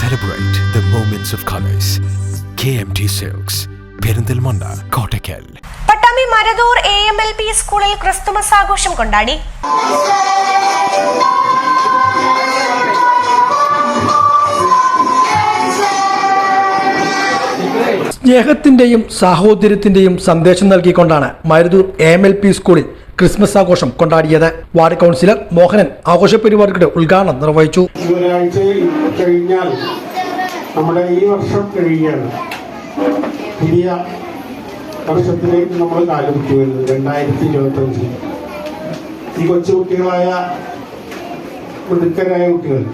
Celebrate of colours K M T silks Perinthalmanna Kottakkal Pattambi Maruthur A M L P സ്കൂളിൽ Christmas ആഘോഷം കൊണ്ടാടി. സ്നേഹത്തിന്റെയും സാഹോദര്യത്തിന്റെയും സന്ദേശം നൽകിക്കൊണ്ടാണ് മരുതൂർ എം എൽ പി സ്കൂളിൽ ക്രിസ്മസ് ആഘോഷം കൊണ്ടാടിയത്. വാർഡ് കൗൺസിലർ മോഹനൻ ആഘോഷ പരിപാടികളുടെ ഉദ്ഘാടനം നിർവഹിച്ചു. കഴിഞ്ഞാൽ നമ്മുടെ ഈ വർഷം കഴിയുകയാണ് പുതിയ വർഷത്തിലേക്ക് നമ്മൾ കാലുകുത്തി വരുന്നത് രണ്ടായിരത്തി ഇരുപത്തി അഞ്ചിൽ ഈ കൊച്ചുകുട്ടികളായ മിടുക്കരായ കുട്ടികൾ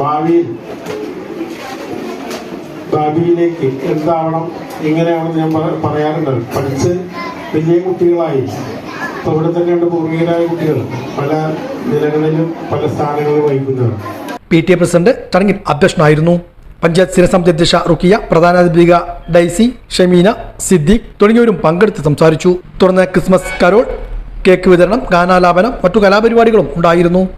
ഭാവിയിൽ ഭാവിയിലേക്ക് എന്താവണം എങ്ങനെയാണെന്ന് ഞാൻ പറ- പറയാറുണ്ട്. പഠിച്ച് വലിയ കുട്ടികളായി. ഇപ്പൊ ഇവിടെ തന്നെയുണ്ട് പൂർവികരായ കുട്ടികൾ. പല നിലകളിലും പല സ്ഥാനങ്ങളിലും വഹിക്കുന്നവർ. പി ടി എ പ്രസിഡന്റ് ചടങ്ങിൽ അധ്യക്ഷനായിരുന്നു. പഞ്ചായത്ത് സ്ഥിരസമിതി അധ്യക്ഷ റുക്കിയ പ്രധാനാധിപിക ഡൈസി ഷമീന സിദ്ദീഖ് തുടങ്ങിയവരും പങ്കെടുത്ത് സംസാരിച്ചു. തുടർന്ന് ക്രിസ്മസ് കരോൾ കേക്ക് വിതരണം ഗാനാലാപനം മറ്റു കലാപരിപാടികളും ഉണ്ടായിരുന്നു.